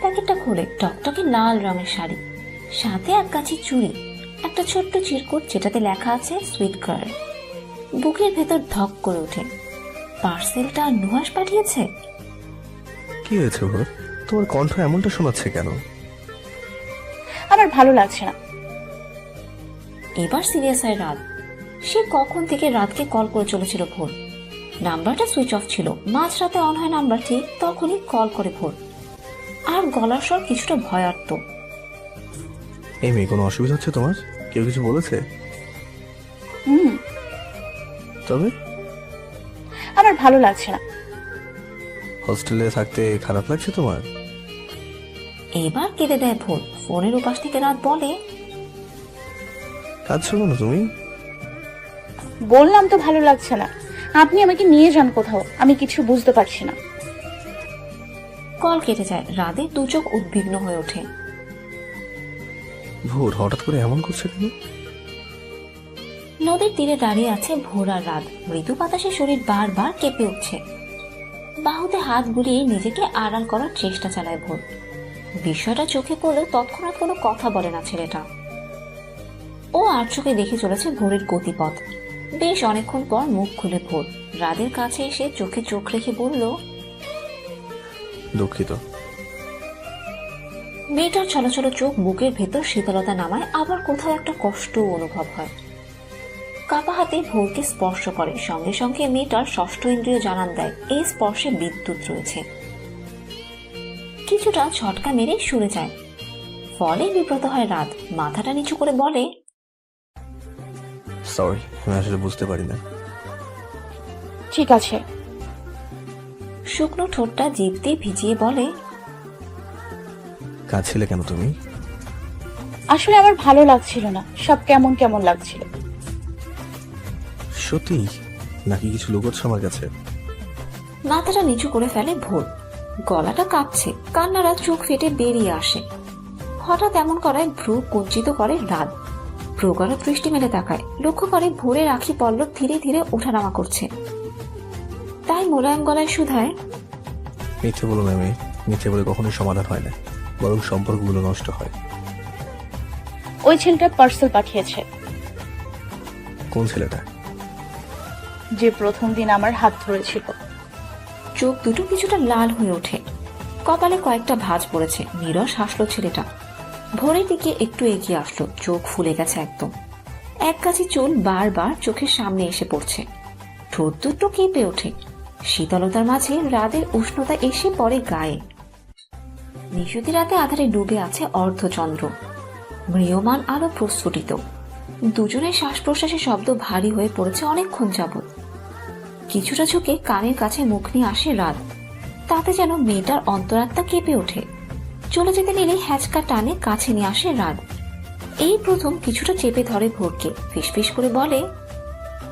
প্যাকেটটা খুলে টকটকে লাল রঙের শাড়ি সাথে এক কাছে চুড়ি একটা ছোট্ট চিরকুট যেটাতে লেখা আছে সুইট গার্ল বুকের ভেতর ধক করে ওঠে। পার্সেলটা নুহাস পাঠিয়েছে? কি হয়েছে ওর? তোমার কণ্ঠ এমনটা শোনাচ্ছে কেন? আমার ভালো লাগছে না। এবার সিরিয়াস হয় রাত। সে কখন থেকে রাতকে কল করে চলেছিল ভোর? নাম্বারটা সুইচ অফ ছিল। মাঝরাতে অন হয় নাম্বার ঠিক তখনই কল করে ভোর। আর গলার স্বর কিছুটা ভয়ার্ত। এই মেয়ে কোনো অসুবিধা হচ্ছে তোমার? কেউ কিছু বলেছে? হুম। তবে? আমার ভালো লাগছে না। হোস্টেলে থাকতে খারাপ লাগছে তোমার? এবার কেঁদে দেয় ভোর। ফোনের উপাস থেকে রাত বলে। কাজ শোনো না তুমি? বললাম তো ভালো লাগছে না। আপনি আমাকে নিয়ে যান কোথাও। আমি কিছু বুঝতে পারছি না। কল কেটে যায়। রাদের দু চোখ উদ্বিগ্ন হয়ে ওঠে। ভোর হঠাৎ করে এমন করছে কেন? নদীর তীরে দাঁড়িয়ে আছে ভোর আর রাত। মৃদু বাতাসে শরীর বারবার কেঁপে উঠছে। বাহুতে হাত বুলিয়ে নিজেকে আড়াল করার চেষ্টা চালায় ভোর। বিষয়টা চোখে পড়লেও তৎক্ষণাৎ কোনো কথা বলে না ছেলেটা। ও আর চোখে দেখে চলেছে ভোরের গতিপথ। বেশ অনেকক্ষণ পর মুখ খুলে ভোর। রাদের কাছে এসে চোখে চোখ রেখে বলল দুঃখিত। মেয়েটার ছলছল চোখ বুকের ভেতর শীতলতা নামায় আবার কোথাও একটা কষ্ট অনুভব হয়। কাপা হাতে ভোরকে স্পর্শ করে সঙ্গে সঙ্গে মেয়েটার ষষ্ঠ ইন্দ্রিয় জানান দেয় এই স্পর্শে বিদ্যুৎ রয়েছে। কিছুটা ছটকা মেরে সরে যায়। ফলে বিব্রত হয় রাত। মাথাটা নিচু করে বলে সরি আমি আসলে বুঝতে পারি না। ঠিক আছে। শুকনো ঠোঁটটা জিভ দিয়ে ভিজিয়ে বলে কাজ ছিলে কেন তুমি? আসলে আমার ভালো লাগছিল না সব কেমন কেমন লাগছিল। সত্যি? নাকি কিছু লুকোচ্ছ আমার কাছে? মাথাটা নিচু করে ফেলে ভোর। গলাটা কাঁপছে কান্নারা চোখ ফেটে বেরিয়ে আসে। হঠাৎ এমন করায় ভ্রু কুঞ্চিত করে রাত। প্রগাঢ় দৃষ্টি মেলে তাকায়। লক্ষ্য করে ভোরের আখি পল্লব ধীরে ধীরে ওঠানামা করছে। তাই মোলায়েম গলায় শুধায় মিথ্যে বলো না মিথ্যে বলে কখনোই সমাধান হয় না বরং সম্পর্কগুলো নষ্ট হয়। ওই ছেলেটা পার্সেল পাঠিয়েছে। কোন ছেলেটা? যে প্রথম দিন আমার হাত ধরেছিল। চোখ দুটো কিছুটা লাল হয়ে ওঠে। কপালে কয়েকটা ভাঁজ পড়েছে। নিরস হাসলো ছেলেটা। ভোরের দিকে একটু এগিয়ে আসলো। চোখ ফুলে গেছে একদম। এক কাছে চুল বারবার চোখের সামনে এসে পড়ছে। ঠোঁট দুটো কেঁপে ওঠে। শীতলতার মাঝে রাতের উষ্ণতা এসে পড়ে গায়ে। নিশুতি রাতে আধারে ডুবে আছে অর্ধচন্দ্র। ম্রিয়মান আলো প্রস্ফুটিত। দুজনের শ্বাস প্রশ্বাসের শব্দ ভারী হয়ে পড়েছে অনেকক্ষণ যাবত কিছুটা ঝুঁকে কানের কাছে মুখ নিয়ে আসে রাত। তাতে যেন মেয়েটার অন্তরাত্মা কেঁপে ওঠে। চলে যেতে নিলে হ্যাচকা টানে কাছে নিয়ে আসে রাত এই প্রথম কিছুটা চেপে ধরে ভোরকে। ফিসফিস করে বলে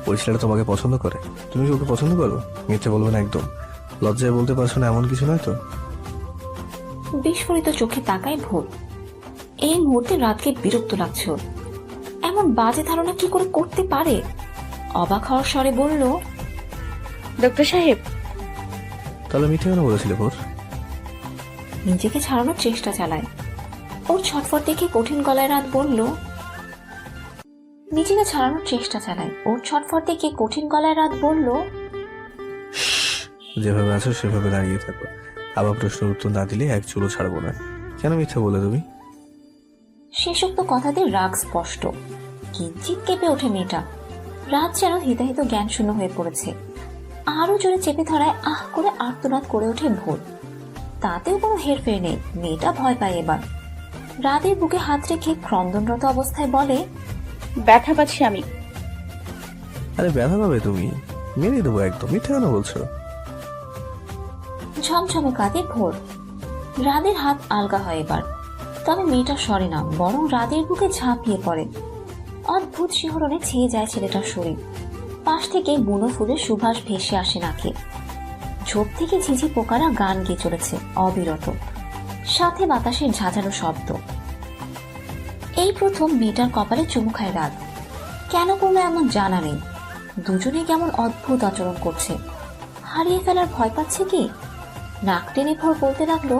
ওই ছেলেটা তোমাকে পছন্দ করে? তুমি কি ওকে পছন্দ করো? মিথ্যে বলবে না একদম। লজ্জায় বলতে পারছ না এমন কিছু নয় তো? বিস্ফোরিত চোখে তাকায় ভোর। এই মুহূর্তে রাতকে বিরক্ত লাগছে এমন বাজে ধারণা কি করে করতে পারে? অবাক হওয়ার স্বরে বলল ডক্টর সাহেব। তাহলে মিথ্যে কেন বলেছিলে ভোর? নিজেকে ছাড়ানোর চেষ্টা চালায়। ওর ছটফট দেখে কঠিন গলায় রাত বলল নিজেকে ছাড়ানোর চেষ্টা চালায়। ওর ছটফট দেখে কঠিন গলায় রাত বলল যেভাবে আছো সেভাবে দাঁড়িয়ে থাকো। আবার প্রশ্নের উত্তর না দিলে এক চুলো ছাড়বো না। কেন মিথ্যে বলে তুমি? শেষোক্ত কথাতে রাগ স্পষ্ট। কিঞ্চিত কেঁপে ওঠে মেয়েটা। রাত যেন হিতাহিত জ্ঞান শূন্য হয়ে পড়েছে। আরও জোরে চেপে ধরায় আহ করে আর্তনাদ করে ওঠে ভোর। তাতেও কোনো হেরফের নেই। মেয়েটা ভয় পায় এবার। রাতের বুকে হাত রেখে ক্রন্দনরত অবস্থায় বলে ব্যথা পাচ্ছি আমি। আরে ব্যথা পাবে তুমি? মেরে দেবো একদম মিথ্যে কেন বলছো? ঝমঝমে কাঁদে ভোর। রাদের হাত আলগা হয় এবার। তবে মেয়েটা সরে না বরং রাদের বুকে ঝাঁপিয়ে পড়ে। অদ্ভুত শিহরণে ছেয়ে যায় ছেলেটার শরীর। পাশ থেকে বুনো ফুলের সুভাষ ভেসে আসে নাকে। ঝোপ থেকে ঝিঝি পোকারা গান গেয়ে চলেছে, অবিরত। সাথে বাতাসের ঝাঁঝালো শব্দ। এই প্রথম মেয়েটার কপালে চুমু খায় রাত। কেন করল এমন জানা নেই। দুজনে কেমন অদ্ভুত আচরণ করছে। হারিয়ে ফেলার ভয় পাচ্ছে কি? নাক টেনে ভোর বলতে লাগল,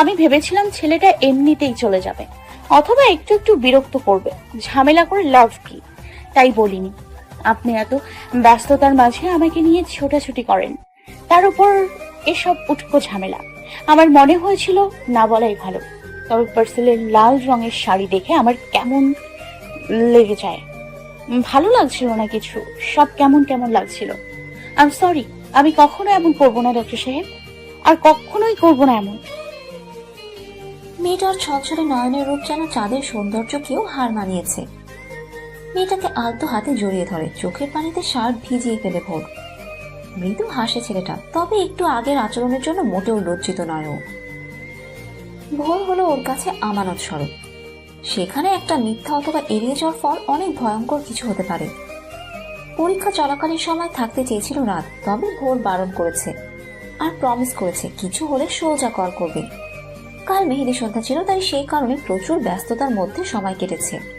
আমি ভেবেছিলাম ছেলেটা এমনিতেই চলে যাবে, অথবা একটু একটু বিরক্ত করবে, ঝামেলা করে লাভ কি? তাই বলিনি। আপনি এত ব্যস্ততার মাঝে আমাকে নিয়ে ছোটাছুটি করেন। তার উপর এসব উটকো ঝামেলা। আমার মনে হয়েছিল না বলাই ভালো। তবে পার্সেলের লাল রঙের শাড়ি দেখে আমার কেমন লেগে যায়। ভালো লাগছিল না কিছু। সব কেমন কেমন লাগছিল। আই সরি আমি কখনো এমন করব না ডক্টর সাহেব। আর কখনোই করব না এমন। মেয়েটার ছলছলে নয়নের রূপ যেন চাঁদের সৌন্দর্যকেও হার মানিয়েছে। মেয়েটাকে আলতো হাতে জড়িয়ে ধরে। চোখের পানিতে শার্ট ভিজিয়ে ফেলে ভোর। মৃদু হাসে ছেলেটা, তবে একটু আগের আচরণের জন্য মোটেও লজ্জিত নয় ও। ভোর হলো ওর কাছে আমানত স্বরূপ। সেখানে একটা মিথ্যা অথবা এড়িয়ে যাওয়ার ফল অনেক ভয়ঙ্কর কিছু হতে পারে। পরীক্ষা চলাকালীন সময় থাকতে চেয়েছিল রাত, তবে ভোর বারণ করেছে। আর প্রমিস করেছে, কিছু হলে সোজা কল করবে। কাল মেহেদি সন্ধ্যা ছিল, তাই সেই কারণে প্রচুর ব্যস্ততার মধ্যে সময় কেটেছে।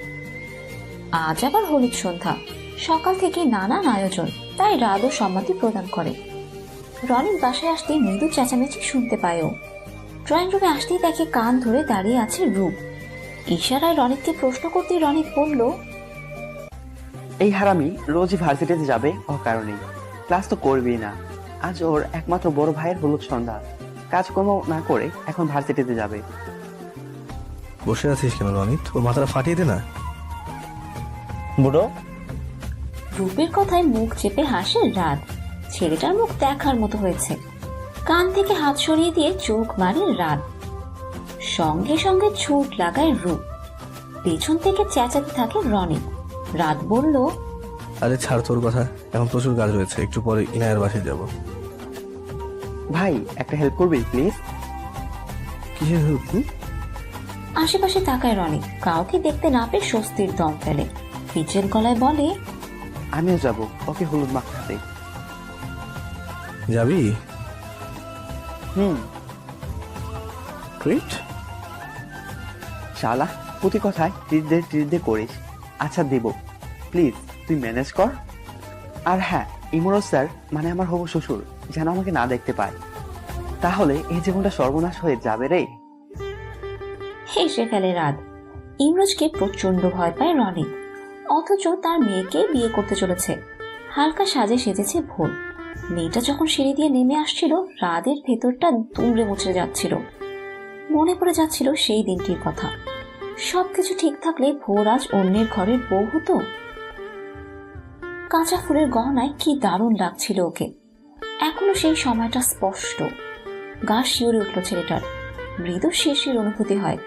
আজ আবার হলুদ সন্ধ্যা। সকাল থেকে নানান আয়োজন তাই রাতও সম্মতি প্রদান করে। রনির বাসায় আসতে মৃদু চেঁচামেচি শুনতে পায় ও। ড্রয়িং রুমে আসতেই দেখে কান ধরে দাঁড়িয়ে আছে রূপ। ইশারায় রনিতকে প্রশ্ন করতে রনিত বলল এই হারামি রোজই ভার্সিটিতে যাবে? অকারণেই ক্লাস তো করবেই না। আজ ওর একমাত্র বড় ভাইয়ের হলুদ সন্ধ্যা। কাজকর্ম না করে এখন ভার্সিটিতে যাবে। বসে আছিস কেন রনিত? ওর মাথাটা ফাটিয়ে দে না। বুড়ো। রূপের কথায় মুখ চেপে হাসে রাত। ছেলেটার মুখ দেখার মতো হয়েছে। কান থেকে হাত সরিয়ে দিয়ে চোখ মারে রাত। সঙ্গে সঙ্গে ছুট লাগায় রূপ। পেছন থেকে চেঁচাতে থাকে রনি। রাত বলল আরে ছাড় তোর কথা এখন প্রচুর কাজ রয়েছে একটু পরে ইনায়ের বাসায় যাব। ভাই একটা হেল্প করবি প্লিজ কিসের হেল্প আশেপাশে তাকায় রনি। কাউকে দেখতে না পেয়ে স্বস্তির দম ফেলে। পিচের গলায় বলে আমিও যাব ওকে হলুদ মাখাতে যাবি? হুম। ট্রিট শালা প্রতি কথায় ট্রিট দে ট্রিট দে করিস। আচ্ছা দেব। প্লিজ তুই ম্যানেজ কর। আর হ্যাঁ ইমরোজ স্যার মানে আমার হবু শ্বশুর যেন আমাকে না দেখতে পায়। তাহলে এই জীবনটা সর্বনাশ হয়ে যাবে রে। হেসে ফেলে রাত। ইমরোজকে প্রচণ্ড ভয় পায় রনি। অথচ তার মেয়েকে বিয়ে করতে চলেছে। হালকা সাজে সেজেছে ভোর। মেয়েটা যখন সিঁড়ি দিয়ে নেমে আসছিল, রাদের ভেতরটা দুমড়ে মুচড়ে যাচ্ছিল। মনে পড়ে যাচ্ছিল সেই দিনটির কথা। সবকিছু ঠিক থাকলে ভোর আজ অন্যের ঘরের বউ হতো। কাঁচা ফুলের গহনায় কি দারুণ লাগছিল ওকে। এখনও সেই সময়টা স্পষ্ট। গা শিউরে উঠল ছেলেটার। মৃদু শেষের অনুভূতি হয়।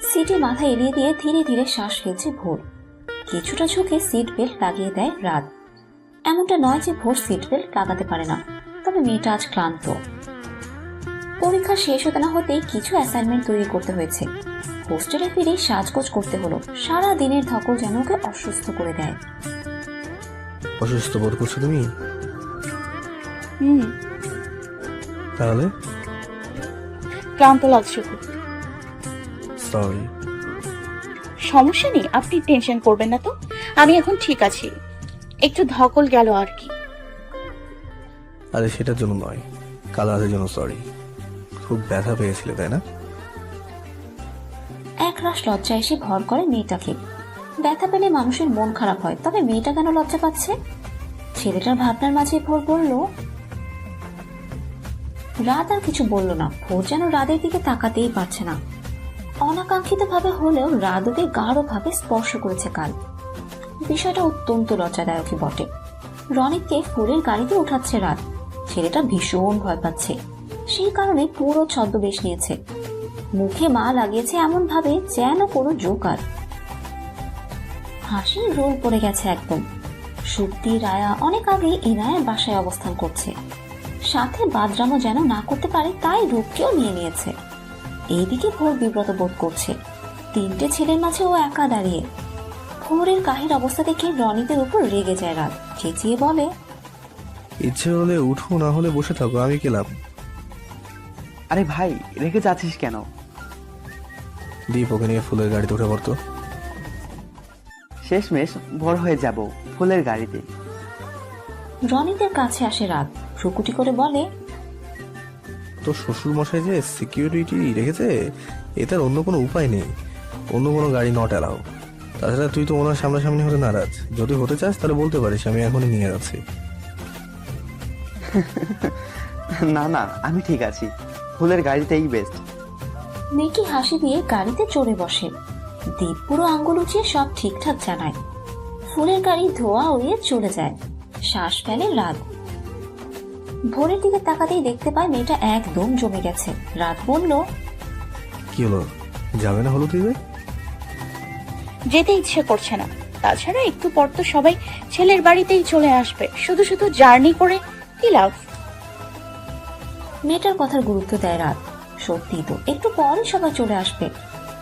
সিটে মাথা এলিয়ে দিয়ে ধীরে ধীরে শ্বাস ফেলছে ভোর। কিছুটা ঝুঁকে সিট বেল্ট লাগিয়ে দেয় রাত। এমনটা নয় যে ভোর সিট বেল্ট লাগাতে পারে না তবে মেয়েটা আজ ক্লান্ত। পরীক্ষা শেষ হতে না হতেই কিছু অ্যাসাইনমেন্ট তৈরি করতে হয়েছে। হোস্টেলে ফিরে সাজগোজ করতে হলো সারা দিনের ধকল যেন ওকে অসুস্থ করে দেয়। অসুস্থ বোধ করছ তুমি? হুম। তাহলে? ক্লান্ত লাগছে খুব। সরি সমস্যা নেই আপনি টেনশন করবেন না তো। আমি এখন ঠিক আছি। একটু ধকল গেল আর কি। আরে সেটার জন্য নয় কাল রাতের জন্য সরি খুব ব্যথা পেয়েছিলে তাই না? এক রাশ লজ্জা এসে ভর করে মেয়েটাকে। ব্যথা পেলে মানুষের মন খারাপ হয় তবে মেয়েটা কেন লজ্জা পাচ্ছে? ছেলেটার ভাবনার মাঝে ভোর বলল রাত আর কিছু বলল না ভোর যেন রাদের দিকে তাকাতেই পারছে না। অনাকাঙ্ক্ষিত ভাবে হলেও রাত ওকে গাঢ়ভাবে স্পর্শ করেছে কাল। বিষয়টা অত্যন্ত লজ্জাদায়কই বটে। রনিককে ফুলের গাড়িতে উঠাচ্ছে রাত। ছেলেটা ভীষণ ভয় পাচ্ছে। সেই কারণে পুরো ছদ্মবেশ নিয়েছে। মুখে মা লাগিয়েছে এমন ভাবে যেন কোনো জোকার। হাসির রোল পড়ে গেছে একদম। সুপ্তি, রায়া অনেক আগে ইনায়ের বাসায় অবস্থান করছে। সাথে বাদরামও যেন না করতে পারে, তাই রূপকেও নিয়ে নিয়েছে। এইদিকে ভোর বিব্রত বোধ করছে। তিনটে ছেলের মাঝে ও একা দাঁড়িয়ে। ভোরের কাহির অবস্থা দেখে রনিদের উপর রেগে যায় রাত চেঁচিয়ে বলে ইচ্ছে হলে উঠো না হলে বসে থাকো আমি গেলাম। আরে ভাই রেখে যাচ্ছিস কেন? দীপ ওকে নিয়ে ফুলের গাড়িতে উঠে পড়তো। শেষমেশ বড় হয়ে যাব ফুলের গাড়িতে। রনিতের কাছে আসে রাত ভ্রুকুটি করে বলে তোর শ্বশুর মশাই যে সিকিউরিটি রেখেছে এটার অন্য কোনো উপায় নেই। অন্য কোনো গাড়ি নট অ্যালাউ তাছাড়া তুই তো ওনার সামনাসামনি হতে নারাজ। যদি হতে চাস তাহলে বলতে পারিস আমি এখনই নিয়ে যাচ্ছি। না না আমি ঠিক আছি। ফুলের গাড়িতেই বেস্ট মেকি হাসি দিয়ে গাড়িতে চড়ে বসে। দীপ পুরো আঙ্গুল উঁচিয়ে সব ঠিকঠাক জানায়। ফুলের গাড়ি ধোয়া উড়িয়ে চলে যায়। শ্বাস ফেলে রাত ভোরের দিকে তাকাতেই দেখতে পায় মেয়েটা একদম জমে গেছে। রাত বলল কি হলো? যাবে না হলো তুই যেতে ইচ্ছে করছে না। তাছাড়া একটু পর তো সবাই ছেলের বাড়িতেই চলে আসবে। শুধু শুধু জার্নি করে কি লাভ? মেয়েটার কথার গুরুত্ব দেয় রাত। সত্যি তো একটু পরে সবাই চলে আসবে।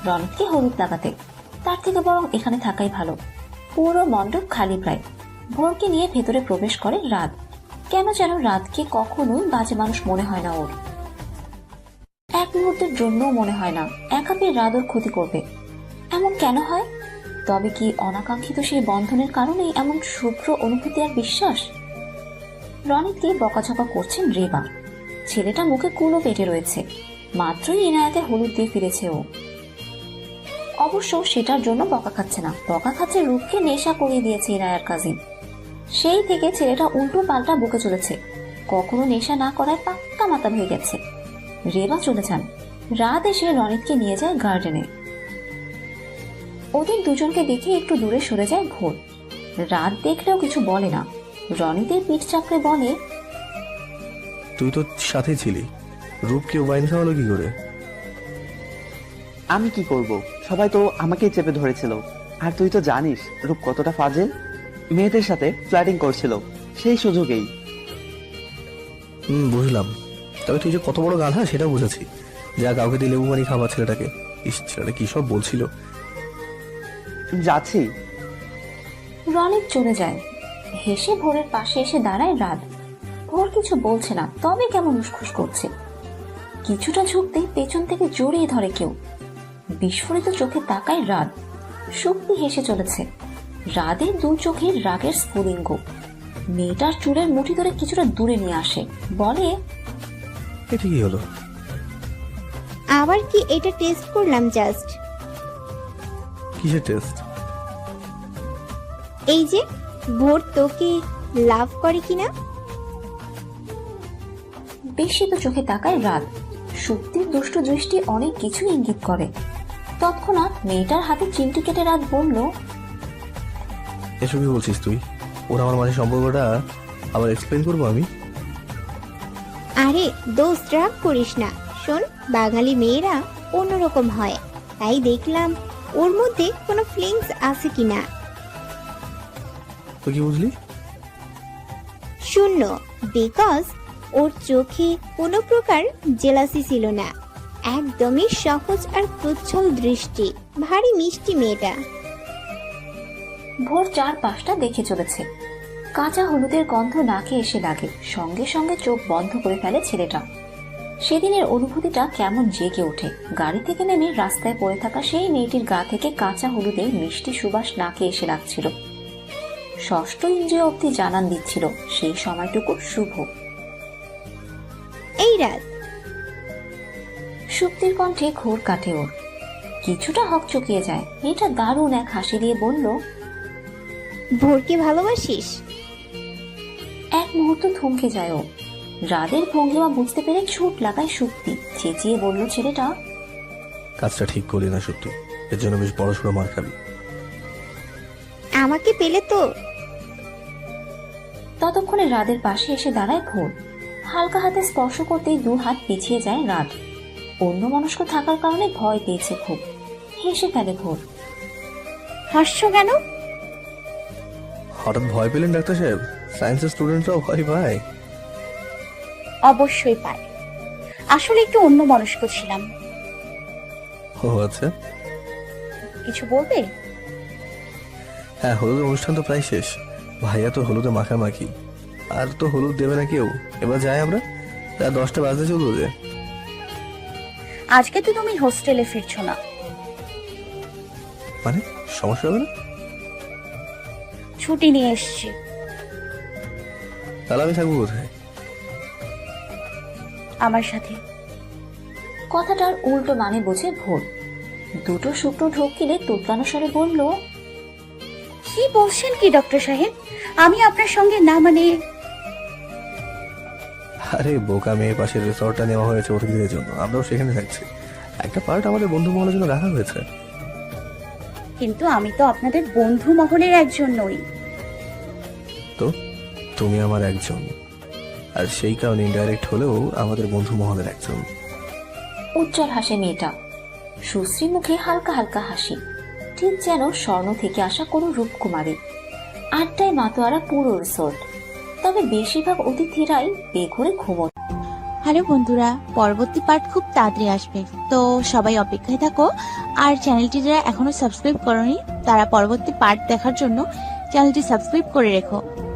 রনককে হলুদ লাগাতে। তার থেকে বরং এখানে থাকাই ভালো। পুরো মণ্ডপ খালি প্রায়। ভোরকে নিয়ে ভেতরে প্রবেশ করে রাত। কেন যেন রাতকে কখনোই বাজে মানুষ মনে হয় না ওর। এক মুহূর্তের জন্যও মনে হয় না, একা পেয়ে রাত ওর ক্ষতি করবে। এমন কেন হয়? তবে কি অনাকাঙ্ক্ষিত সেই বন্ধনের কারণেই এমন শুভ্র অনুভূতি আর বিশ্বাস? রনিতকে বকাঝকা করছেন রেবা। ছেলেটা মুখে কুলো পেটে রয়েছে, মাত্রই ইনায়াতে হলুদ দিয়ে ফিরেছে ও। অবশ্য সেটার জন্য বকা খাচ্ছে না। বকা খাচ্ছে রূপকে নেশা করিয়ে দিয়েছে ইনায়ার কাজিন সেই থেকে ছেলেটা উল্টো পাল্টা বুকে চলেছে। কখনো নেশা না করায় পাক্কা মাথা হয়ে গেছে। রেবা চলে যান। রাত এসে রনিতকে নিয়ে যায় গার্ডেনে। ওদের দুজনকে দেখে একটু দূরে সরে যায় ভোর। রাত দেখলেও কিছু বলে না। রনিতের পিঠ চাপড়ে বলে তুই তো সাথে ছিলি। রূপ কেউ বাইন খাওয়ালো কি করে? আমি কি করব? সবাই তো আমাকেই চেপে ধরেছিল। আর তুই তো জানিস রূপ কতটা ফাজে মেয়েদের সাথে ফ্ল্যাটিং করছিল। সেই সুযোগেই। হুম বুঝলাম। তবে তুই যে কত বড় গাধা সেটা বুঝেছি। যা কাউকে দিয়ে লেবু পানি খাবার ছেলেটাকে। ইস ছেলেটা কি সব বলছিল? যাচ্ছি। রনিত চলে যায়। হেসে ভোরের পাশে এসে দাঁড়ায় রাত ভোর কিছু বলছে না তবে কেমন উসখুস করছে। কিছুটা ঝুঁকতেই পেছন থেকে জড়িয়ে ধরে কেউ। বিস্ফোরিত চোখে তাকায় রাত শক্তি হেসে চলেছে। রাদের দু চোখের রাগের স্ফুলিঙ্গ। মেয়েটার চুলের মুঠি ধরে কিছুটা দূরে নিয়ে আসে। বলে এটা কি হলো? আবার কি এটা টেস্ট করলাম জাস্ট কিসের টেস্ট এই যে ভোর তোকে লাভ করে কিনা? বিস্মিত চোখে তাকায় রাত শক্তির দুষ্ট দৃষ্টি অনেক কিছু ইঙ্গিত করে। তৎক্ষণাৎ মেয়েটার হাতে চিমটি কেটে রাত বলল এসব কি বলছিস তুই? ওরা আমার মাঝে সম্পর্কটা আবার এক্সপ্লেন করব আমি? আরে দোস্ত রাগ করিস না। শোন বাঙালি মেয়েরা অন্যরকম হয়। তাই দেখলাম ওর মধ্যে কোনো ফিলিংস আছে কিনা। তো কি বুঝলি? শূন্য বিকজ ওর চোখে কোনো প্রকার জেলাসি ছিল না। একদমই সহজ আর প্রচ্ছল দৃষ্টি ভারী মিষ্টি মেয়েটা। ভোর চার পাঁচটা দেখে চলেছে। কাঁচা হলুদের গন্ধ নাকে এসে লাগে সঙ্গে সঙ্গে চোখ বন্ধ করে ফেলে ছেলেটা। সেদিনের অনুভূতিটা কেমন জেগে ওঠে। গাড়ি থেকে নেমে রাস্তায় পড়ে থাকা সেই মেয়েটির গা থেকে কাঁচা হলুদের মিষ্টি সুবাস নাকে এসে লাগছিল। ষষ্ঠ ইন্দ্রিয় অব্দি জানান দিচ্ছিল সেই সময়টুকু শুভ। এই রাত। শুক্তির কণ্ঠে ঘোর কাটে ওর। কিছুটা হক চকিয়ে যায়। মেয়েটা দারুণ এক হাসি দিয়ে বলল ভোরকে ভালোবাসিস? এক মুহূর্ত থমকে যায় ও। রাদের ভঙ্গিমা বুঝতে পেরে ছুট লাগায় শক্তি। চেঁচিয়ে বলল ছেলেটা কাজটা ঠিক করলি না সত্যি। এর জন্য বেশ বড় সড়ো মার খাবি। আমাকে পেলে তো। ততক্ষণে রাদের পাশে এসে দাঁড়ায় ভোর হালকা হাতে স্পর্শ করতেই দু হাত পিছিয়ে যায় রাত অন্য মনস্ক থাকার কারণে ভয় পেয়েছে খুব। হেসে ফেলে ভোর হাসছো কেন? হঠাৎ ভয় পেলেন ডাক্তার সাহেব? সায়েন্সের স্টুডেন্টরাও ভয় পায়। অবশ্যই পায়। আসলে একটু অন্য মনস্ক ছিলাম। ও আচ্ছা। কিছু বলবে? হ্যাঁ হলুদের অনুষ্ঠান তো প্রায় শেষ। ভাইয়া তো হলুদে মাখামাখি। আর তো হলুদ দেবে না কেউ। এবার যাই আমরা। রাত দশটা বাজতে চলবো যে। আজকে তো তুমি হোস্টেলে ফিরছো না। মানে সমস্যা হবে না? ছুটি নিয়ে এসছি। তাহলে আমি থাকব কোথায়? আমার সাথে। কথাটার উল্টো মানে বোঝে ভোর দুটো শুকনো ঢোক তোতলানো স্বরে বলল কি বলছেন কি ডক্টর সাহেব? আমি আপনার সঙ্গে না মানে আরে বোকা মেয়ে পাশের রিসর্টটা নেওয়া হয়েছে অতিথিদের জন্য। আমরাও সেখানে থাকছি। একটা পার্ট আমাদের বন্ধু মহলের জন্য রাখা হয়েছে। কিন্তু আমি তো আপনাদের বন্ধু মহলের একজন নই। তো তুমি আমার একজন। আর সেই কারণে ইনডাইরেক্ট হলেও আমাদের বন্ধু মহলের একজন। উজ্জ্বল হাসে মেয়েটা। সুশ্রী মুখে হালকা হালকা হাসি। ঠিক যেন স্বর্ণ থেকে আসা কোনো রূপকুমারী। আড্ডায় মাতোয়ারা পুরো রিসোর্ট। তবে বেশিরভাগ অতিথিরাই বেঘরে ঘুমো হ্যালো বন্ধুরা পরবর্তী পার্ট খুব তাড়াতাড়ি আসবে। তো সবাই অপেক্ষায় থাকো। আর চ্যানেলটি যারা এখনও সাবস্ক্রাইব করনি তারা পরবর্তী পার্ট দেখার জন্য চ্যানেলটি সাবস্ক্রাইব করে রেখো।